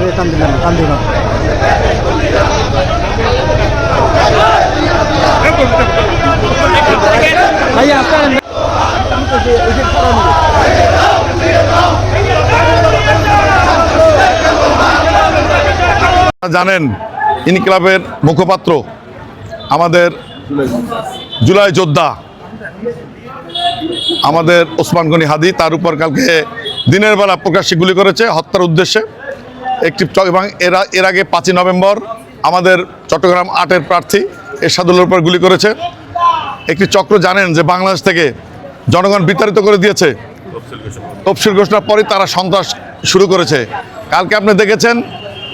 রে টান দিলাম, টান আপনার জানেন, ইনকিলাবের মুখপাত্র আমাদের জুলাই যোদ্ধা, আমাদের ওসমান গনি হাদি, তার উপর কালকে দিনের বেলা প্রকাশ্যে গুলি করেছে হত্যার উদ্দেশ্যে। একটি এবং এরা এর আগে পাঁচই নভেম্বর আমাদের চট্টগ্রাম আটের প্রার্থী এরশাদুল্লার উপর গুলি করেছে একটি চক্র জানেন যে বাংলাদেশ থেকে জনগণ বিতাড়িত করে দিয়েছে তফসিল ঘোষণার পরে তারা সন্ত্রাস শুরু করেছে কালকে আপনি দেখেছেন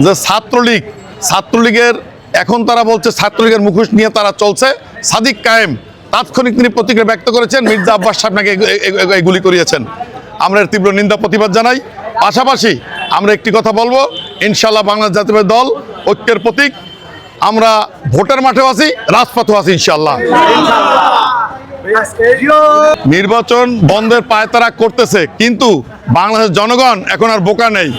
যে ছাত্রলীগ ছাত্রলীগের এখন তারা বলছে ছাত্রলীগের মুখোশ নিয়ে তারা চলছে সাদিক কায়েম তাৎক্ষণিক তিনি প্রতিক্রিয়া ব্যক্ত করেছেন মির্জা আব্বাস সাহেব নাকি এগুলি করিয়েছেন আমরা এর তীব্র নিন্দা প্রতিবাদ জানাই পাশাপাশি আমরা একটি কথা বলব ইনশাল্লাহ বাংলাদেশ জাতীয় দল ঐক্যের প্রতীক। আমরা ভোটের মাঠেও আছি, রাজপথেও আছি ইনশাল্লাহ নির্বাচন বন্ধের পায়তারা করতেছে, কিন্তু বাংলাদেশের জনগণ এখন আর বোকা নেই।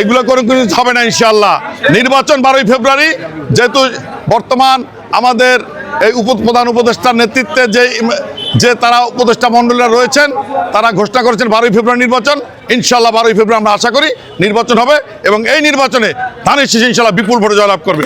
এগুলো করে কিছু হবে না ইনশাল্লাহ নির্বাচন বারোই ফেব্রুয়ারি, যেহেতু বর্তমান আমাদের এই উপ প্রধান উপদেষ্টার নেতৃত্বে যে যে তারা উপদেষ্টা মণ্ডলীরা রয়েছেন, তারা ঘোষণা করেছেন বারোই ফেব্রুয়ারি নির্বাচন। ইনশাল্লাহ বারোই ফেব্রুয়ারি আমরা আশা করি নির্বাচন হবে এবং এই নির্বাচনে ধানের শেষে ইনশাল্লাহ বিপুল ভোটে জয়লাভ করবে।